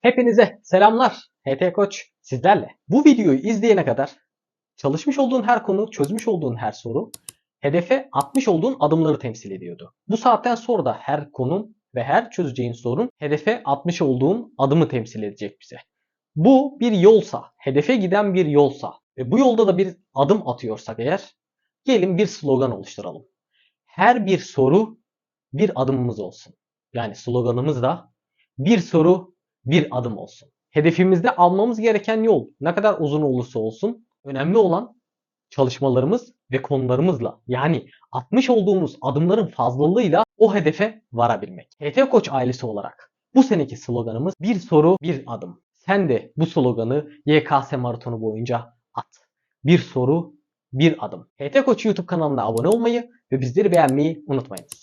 Hepinize selamlar. HT Koç sizlerle. Bu videoyu izleyene kadar çalışmış olduğun her konu, çözmüş olduğun her soru hedefe atmış olduğun adımları temsil ediyordu. Bu saatten sonra da her konun ve her çözeceğin sorun hedefe atmış olduğun adımı temsil edecek bize. Bu bir yolsa, hedefe giden bir yolsa ve bu yolda da bir adım atıyorsak eğer gelin bir slogan oluşturalım. Her bir soru bir adımımız olsun. Yani sloganımız da bir soru bir adım olsun. Hedefimizde almamız gereken yol ne kadar uzun olursa olsun önemli olan çalışmalarımız ve konularımızla yani atmış olduğumuz adımların fazlalığıyla o hedefe varabilmek. HT Koç ailesi olarak bu seneki sloganımız bir soru bir adım. Sen de bu sloganı YKS maratonu boyunca at. Bir soru bir adım. HT Koç YouTube kanalına abone olmayı ve bizleri beğenmeyi unutmayınız.